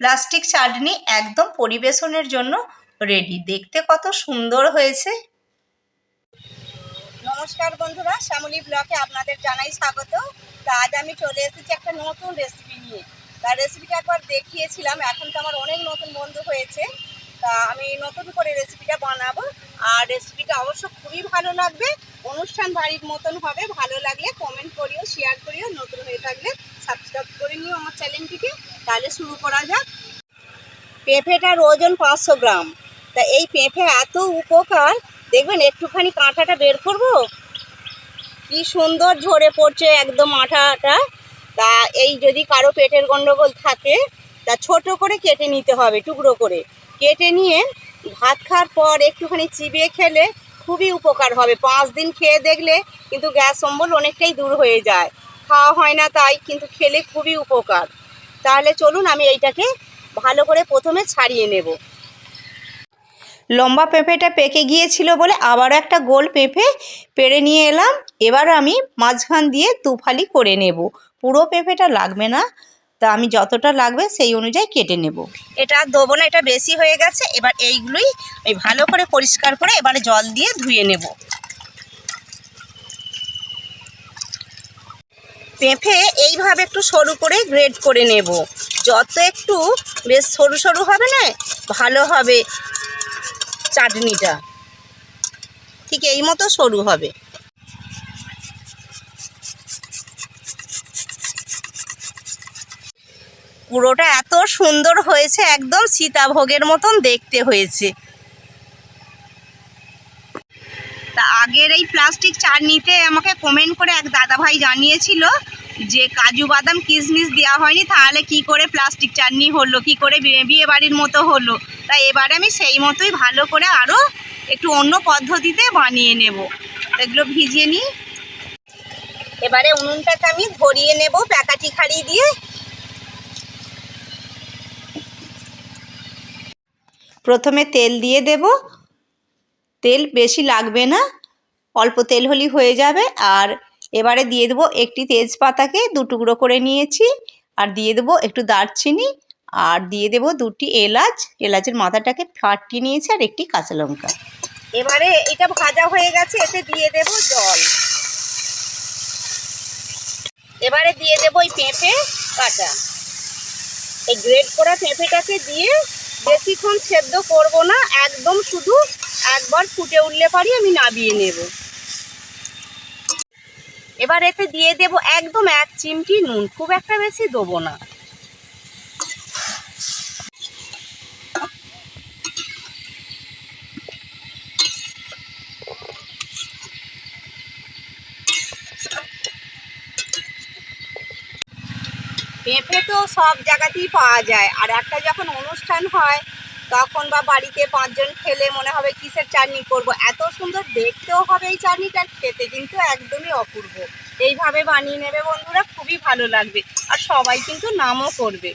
Plastic চাটনি একদম পরিবেশনের জন্য রেডি দেখতে কত সুন্দর হয়েছে। নমস্কার বন্ধুরা, শ্যামলী ব্লকে আপনাদের জানাই স্বাগত। তা আজ আমি চলে এসেছি একটা নতুন রেসিপি নিয়ে। তা রেসিপিটা একবার দেখিয়েছিলাম, এখন তো আমার অনেক নতুন বন্ধু হয়েছে। তা আমি নতুন করে রেসিপিটা বানাবো। আর রেসিপিটা অবশ্য খুবই ভালো লাগবে। অনুষ্ঠান বাড়ির মতন হবে। ভালো লাগলে কমেন্ট করিও শেয়ার করিও, নতুন হয়ে থাকলে সাবস্ক্রাইব করে নিও আমার চ্যানেলটিকে, তাহলে শুরু করা যাক। পেঁপেটার ওজন পাঁচশো গ্রাম। তা এই পেঁপে এত উপকার, দেখবেন একটুখানি কাঁটাটা বের করব? কি সুন্দর ঝরে পড়ছে একদম আঠাটা। তা এই যদি কারও পেটের গণ্ডগোল থাকে, তা ছোট করে কেটে নিতে হবে, টুকরো করে। কেটে নিয়ে ভাত খাওয়ার পর একটুখানি চিবিয়ে খেলে খুবই উপকার হবে। পাঁচ দিন খেয়ে দেখলে কিন্তু গ্যাস অম্বল অনেকটাই দূর হয়ে যায়। খাওয়া হয় না তাই, কিন্তু খেলে খুবই উপকার। তাহলে চলুন আমি এইটাকে ভালো করে প্রথমে ছাড়িয়ে নেব। লম্বা পেঁপেটা পেকে গিয়েছিল বলে আবারও একটা গোল পেঁপে পেড়ে নিয়ে এলাম। এবার আমি মাঝখান দিয়ে দুফালি করে নেব। পুরো পেঁপেটা লাগবে না, তা আমি যতটা লাগবে সেই অনুযায়ী কেটে নেব। এটা দেবো না, এটা বেশি হয়ে গেছে। এবার এইগুলোই ভালো করে পরিষ্কার করে এবারে জল দিয়ে ধুয়ে নেব। পেঁপে এইভাবে একটু সরু করে গ্রেড করে নেব। যত একটু বেশ সরু সরু হবে না, ভালো হবে চাটনিটা। ঠিক এই মতো সরু হবে। পুরোটা এত সুন্দর হয়েছে, একদম সীতাভোগের মতন দেখতে হয়েছে। আগের এই প্লাস্টিক চাটনিতে আমাকে কমেন্ট করে এক দাদাভাই জানিয়েছিল যে, কাজু বাদাম কিশমিশ দেওয়া হয়নি, তাহলে কি করে প্লাস্টিক চাটনি হলো? কি করে বিয়ে বাড়ির মতো হলো? তাই এবারে আমি সেই মতোই ভালো করে আরও একটু অন্য পদ্ধতিতে বানিয়ে নেব। এগুলো ভিজিয়ে নিই। এবারে উনুনটাকে আমি ধরিয়ে নেব প্যাকাটি খাড়ি দিয়ে। প্রথমে তেল দিয়ে দেব। তেল বেশি লাগবে না। অল্প তেল হলেই হয়ে যাবে। আর এবারে দিয়ে দেবো একটি তেজপাতাকে দু টুকরো করে নিয়েছি। আর দিয়ে দেবো একটু দারচিনি। আর দিয়ে দেবো দুটি এলাচ। এলাচের মাথাটাকে ফাটিয়ে নিয়েছি আর একটি কাঁচা লঙ্কা। এবারে এটা ভাজা হয়ে গেছে, এতে দিয়ে দেব জল। এবারে দিয়ে দেবো ওই পেঁপে কাটা এই গ্রেড করা পেঁপেটাকে দিয়ে বেশিক্ষণ সেদ্ধ করব না। একদম শুধু একবার ফুটে উঠলে পারি, আমি নাবিয়ে নেব। এবার এতে দিয়ে দেব একদম এক চিমটি নুন। খুব একটা বেশি দেবো না। পেঁপে তো সব জায়গাতেই পাওয়া যায়। আর একটা যখন অনুষ্ঠান হয় তখন বা বাড়িতে পাঁচজন খেলে মনে হবে কিসের চাটনি করব? এত সুন্দর দেখতেও হবে এই চাটনিটা, খেতে কিন্তু একদমই অপূর্ব। এইভাবে বানিয়ে নেবে বন্ধুরা, খুবই ভালো লাগবে। আর সবাই কিন্তু নামও করবে।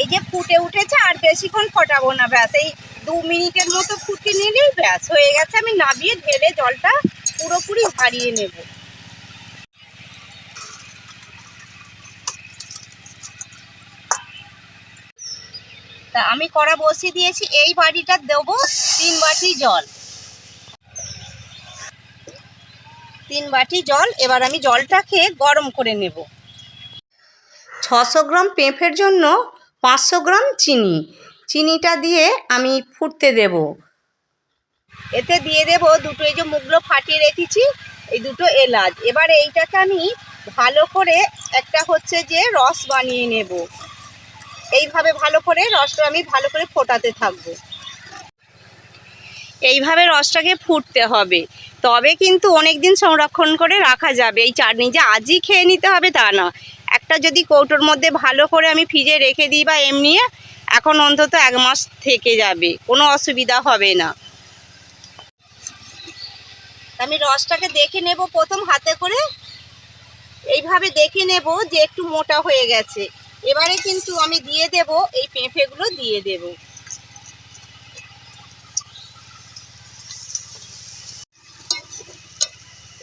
এই যে ফুটে উঠেছে, আর বেশিক্ষণ ফোটাবো না, ব্যাস। এই দু মিনিটের মতো ফুটে নিলেই ব্যাস, হয়ে গেছে। আমি নাবিয়ে ঢেলে জলটা পুরোপুরি হারিয়ে নেব। তা আমি কড়া বসিয়ে দিয়েছি, এই বাটিটা দেবো তিন বাটি জল। তিন বাটি জল, এবার আমি জলটাকে গরম করে নেব। ছশো গ্রাম পেঁপের জন্য পাঁচশো গ্রাম চিনি। চিনিটা দিয়ে আমি ফুটতে দেব। এতে দিয়ে দেব দুটো, এই যে মুগলো ফাটিয়ে রেখেছি, এই দুটো এলাচ। এবার এইটাকে আমি ভালো করে একটা হচ্ছে যে রস বানিয়ে নেব। এইভাবে ভালো করে রসটা আমি ভালো করে ফোটাতে থাকব। এইভাবে রসটাকে ফুটতে হবে। তবে কিন্তু অনেক দিন সংরক্ষণ করে রাখা যাবে। এই চাটনি যে আজই খেয়ে নিতে হবে তা না একটা যদি কৌটোর মধ্যে ভালো করে আমি ফ্রিজে রেখে দিই বা এমনি, এখন অন্তত এক মাস থেকে যাবে। কোনো অসুবিধা হবে না। আমি রসটাকে দেখে নেব প্রথম হাতে করে। এইভাবে দেখে নেব যে একটু মোটা হয়ে গেছে। এবারে কিন্তু আমি দিয়ে দেব এই পেঁপেগুলো, দিয়ে দেব।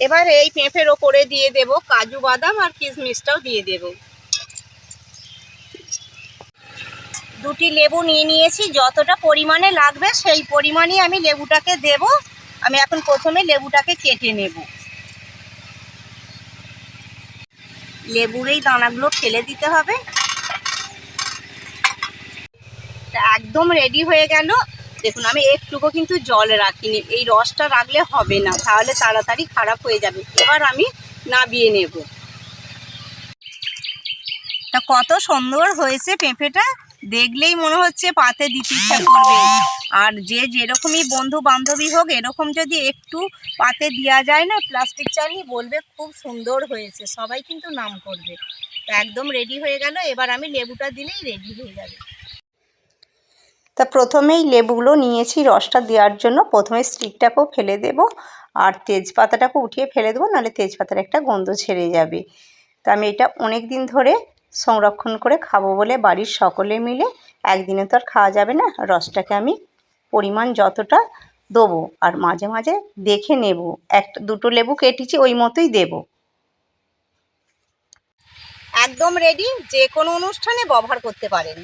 এবারে এই পেঁপের ওপরে দিয়ে দেব কাজু বাদাম আর কিশমিশটাও দিয়ে দেব। দুটি লেবু নিয়ে নিয়েছি, যতটা পরিমাণে লাগবে সেই পরিমাণই আমি লেবুটাকে দেব। আমি এখন প্রথমে লেবুটাকে কেটে নেব। লেবুর এই দানাগুলো ফেলে দিতে হবে। তা একদম রেডি হয়ে গেল। দেখুন, আমি একটুকু কিন্তু জল রাখিনি। এই রসটা রাখলে হবে না, তাহলে তাড়াতাড়ি খারাপ হয়ে যাবে। এবার আমি নাবিয়ে নেব। তা কত সুন্দর হয়েছে পেঁপেটা। দেখলেই মনে হচ্ছে পাতে দিতে ইচ্ছা করবে। আর যে যেরকমই বন্ধু বান্ধবী হোক, এরকম যদি একটু পাতে দেওয়া যায় না প্লাস্টিক চালনি বলবে খুব সুন্দর হয়েছে। সবাই কিন্তু নাম করবে। একদম রেডি হয়ে গেল। এবার আমি লেবুটা দিলেই রেডি হয়ে যাবে। তা প্রথমেই লেবুগুলো নিয়েছি, রসটা দেওয়ার জন্য। প্রথমে স্টিকটাকেও ফেলে দেব আর তেজপাতাটাকে উঠিয়ে ফেলে দেবো, নাহলে তেজপাতার একটা গন্ধ ছেড়ে যাবে। তা আমি এটা অনেক দিন ধরে সংরক্ষণ করে খাব বলে বাড়ির সকলে মিলে একদিনে তো আর খাওয়া যাবে না, রসটাকে আমি পরিমাণ যতটা দেবো আর মাঝে মাঝে দেখে নেব। একটা দুটো লেবু কেটেছি ওই মতোই দেব। একদম রেডি যে কোনো অনুষ্ঠানে ব্যবহার করতে পারেন।